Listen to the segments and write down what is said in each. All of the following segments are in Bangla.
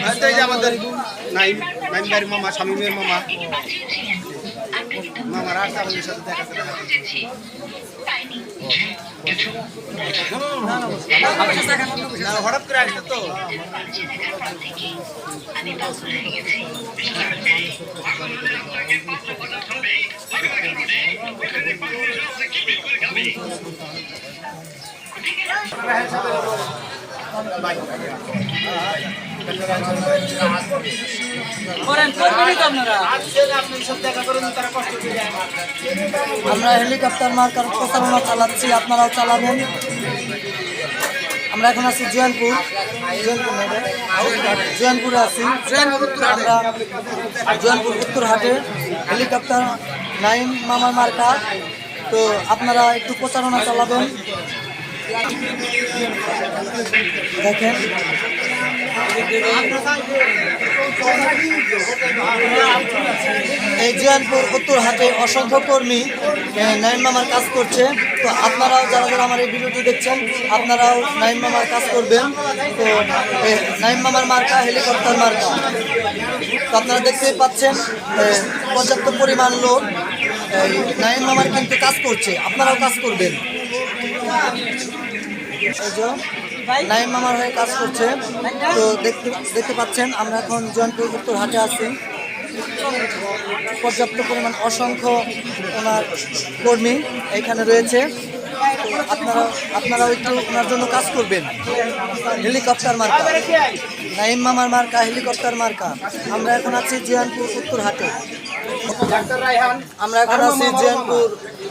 হয়তো এই যে আমাদের নাইম নাইম বাড়ির মামা, শামীমের মামা। মামারা আসছে আমাদের সাথে দেখা হঠাৎ করে আসছে তো। আপনি আমরা হেলিকপ্টার মার্কার প্রচারণা চালাচ্ছি, আপনারাও চালাবেন। আমরা এখন আছি জয়নপুর জয়নপুর আছি। আমরা জয়নপুর উত্তরহাটে হেলিকপ্টার নাইন মামার মার্কা। তো আপনারা একটু প্রচারণা চালাবেন। এই জয়নপুর উত্তরহাটে অসংখ্য কর্মী নাইম মামার কাজ করছে। তো আপনারাও যারা যারা আমার এই ভিডিওটি দেখছেন, আপনারাও নাইম মামার কাজ করবেন। তো নাইম মামার মার্কা, হেলিকপ্টার মার্কা। তো আপনারা দেখতেই পাচ্ছেন পর্যাপ্ত পরিমাণ লোক। নাইম মামার কিন্তু কাজ করছে, আপনারাও কাজ করবেন। নাইম মামার হয়ে কাজ করছে। তো দেখতে দেখতে পাচ্ছেন আমরা এখন জয়নপুর উত্তর হাটে আছি। পর্যাপ্ত পরিমাণ অসংখ্য ওনার কর্মী এখানে রয়েছে। আপনারা আপনারাও একটু ওনার জন্য কাজ করবেন। হেলিকপ্টার মার্কা। নাইম মামার মার্কা হেলিকপ্টার মার্কা। আমরা এখন আছি জয়নপুর উত্তর হাটে। আমরা এখন আছি জয়নপুর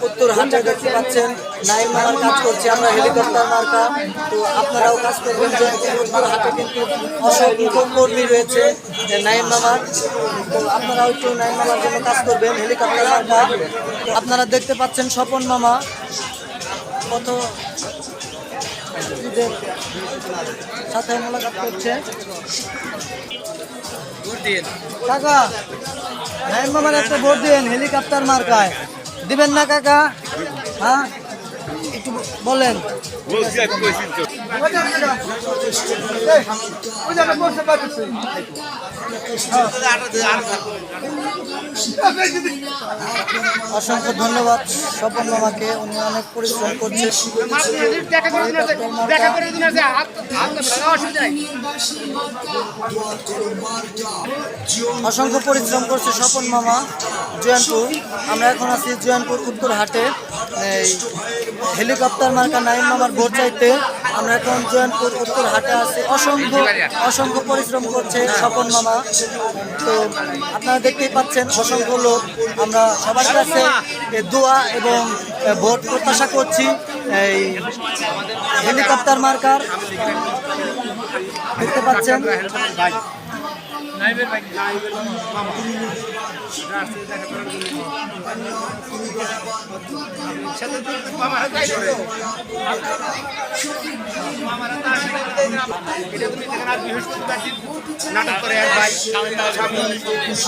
উত্তর হাটে দেখতে পাচ্ছেন। নাইম মামার কাজ করছি আমরা হেলিকপ্টার মার্কা। তো আপনারাও কাজ করবেন উত্তর হাটে কিন্তু অসংখ্য কর্মী রয়েছে যে নাইম মামার তো আপনারাও একটু নাইম মামার জন্য কাজ করবেন, হেলিকপ্টার মার্কা। আপনারা দেখতে পাচ্ছেন স্বপন মামা। কত সাথে মোলাকাত করছে। কাকা, নাইম মামার একটা ভোট দিন হেলিকপ্টার মার্কায়। দিবেন না, কাকা? হ্যাঁ? একটু বলেন। অসংখ্য ধন্যবাদ। স্বপন মামাকে উনি অনেক পরিশ্রম করছে। অসংখ্য পরিশ্রম করছে স্বপন মামা। জয়নপুর। আমরা এখন আছি জয়নপুর উত্তর হাটে। এই হেলিকপ্টার মার্কা নাইন মামার ভোট চাইতে। আমরা এখন জয়নপুর উত্তর হাটে আছি। অসংখ্য অসংখ্য পরিশ্রম করছে স্বপন মামা। তো আপনারা দেখতেই পাচ্ছেন, অসংখ্য লোক। আমরা সবার কাছে দোয়া এবং ভোট প্রত্যাশা করছি। এই হেলিকপ্টার মার্কার। দেখতে পাচ্ছেন নাটক করে এক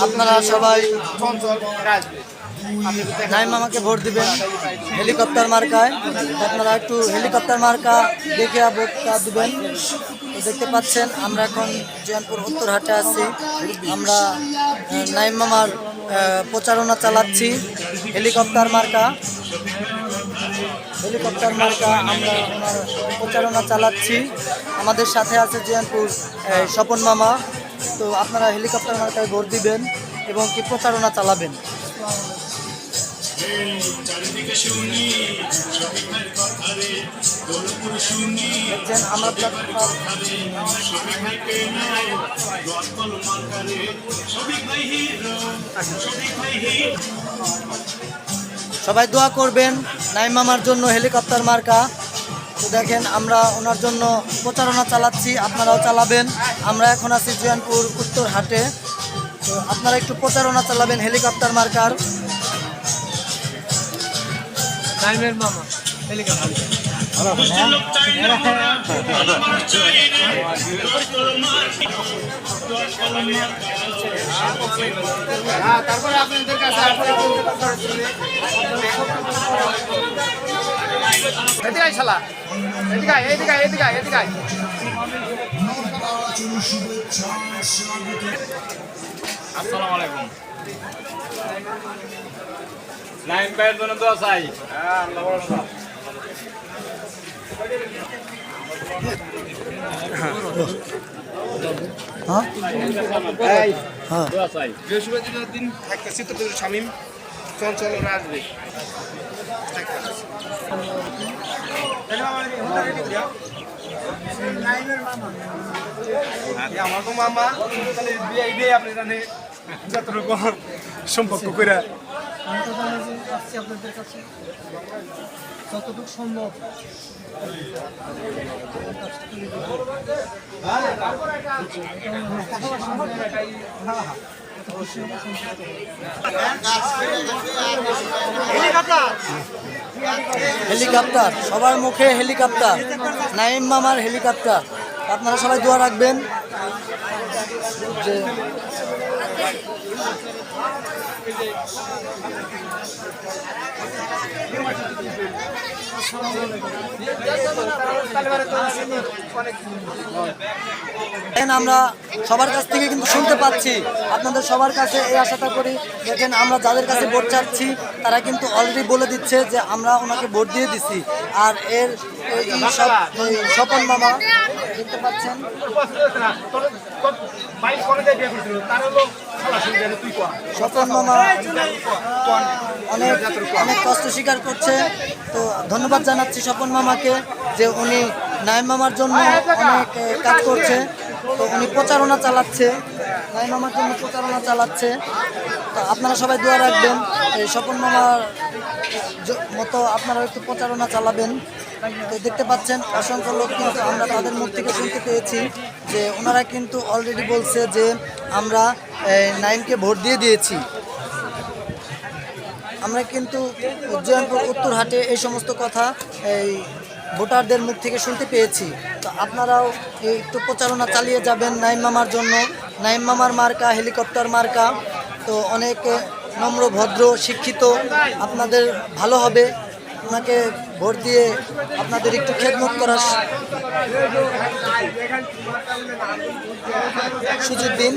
আপনারা সবাই চঞ্চল রাজবে নাইম মামাকে ভোট দিবেন। হেলিকপ্টার মার্কায়। আপনারা একটু হেলিকপ্টার মার্কা দেখে ভোটটা দিবেন। দেখতে পাচ্ছেন, আমরা এখন জয়নপুর উত্তরহাটে আছি। আমরা নাইম মামার প্রচারণা চালাচ্ছি। হেলিকপ্টার মার্কা। হেলিকপ্টার মার্কা আমরা প্রচারণা চালাচ্ছি। আমাদের সাথে আছে জয়নপুর স্বপন মামা। তো আপনারা হেলিকপ্টার মার্কায় ভোট দিবেন এবং কি প্রচারণা চালাবেন। সবাই দোয়া করবেন নাইম মামার জন্য হেলিকপ্টার মার্কা। তো দেখেন আমরা ওনার জন্য প্রচারণা চালাচ্ছি আপনারাও চালাবেন। আমরা এখন আছি জয়নপুর উত্তর হাটে তো আপনারা একটু প্রচারণা চালাবেন হেলিকপ্টার মার্কার। নাইমের মামা। তারপরে আপনাদের কাছে এদিকে শালা এদিকে এদিকে এদিকে এদিকে আসসালামু আলাইকুম। নাইম ভাইয়ের জন্য দোয়া চাই হ্যাঁ। হ্যাঁ হ্যাঁ বৃহস্পতিবার দিন একটা শামীম চঞ্চল ওরা আসবে আমার তো মামা বিয়ে আপনি জানে যতটুকু সম্পর্ক করে তো সম্ভব হেলিকপ্টার সবার মুখে হেলিকপ্টার। নাইম মামার হেলিকপ্টার। আপনারা সবাই দোয়া রাখবেন। যে আমরা সবার কাছ থেকে কিন্তু শুনতে পাচ্ছি। আপনাদের সবার কাছে এই আশাটা করি। দেখেন, আমরা যাদের কাছে ভোট চাচ্ছি, তারা কিন্তু অলরেডি বলে দিচ্ছে যে আমরা ওনাকে ভোট দিয়ে দিছি। আর এর এই সব স্বপন মামা দেখতে পাচ্ছেন। মামা অনেক অনেক কষ্ট স্বীকার করছে। তো ধন্যবাদ জানাচ্ছি স্বপন মামাকে যে উনি নাইম মামার জন্য অনেক কাজ করছে। তো উনি প্রচারণা চালাচ্ছে। নাইম মামার জন্য প্রচারণা চালাচ্ছে। তো আপনারা সবাই দোয়া রাখবেন। এই স্বপন মামার মতো আপনারা একটু প্রচারণা চালাবেন। তো দেখতে পাচ্ছেন অসংখ্য লোক কিন্তু আমরা তাদের মুখ থেকে শুনতে পেয়েছি যে ওনারা কিন্তু অলরেডি বলছে যে আমরা এই, নাইমকে ভোট দিয়ে দিয়েছি। আমরা কিন্তু উজ্জয়নপুর উত্তরহাটে এই সমস্ত কথা এই ভোটারদের মুখ থেকে শুনতে পেয়েছি। তো আপনারাও একটু প্রচারণা চালিয়ে যাবেন নাইম মামার জন্য? নাইম মামার মার্কা হেলিকপ্টার মার্কা। তো অনেক নম্র ভদ্র শিক্ষিত আপনাদের ভালো হবে। ওনাকে ভোট দিয়ে আপনাদের একটু খেদমত করার সুযোগ দিন।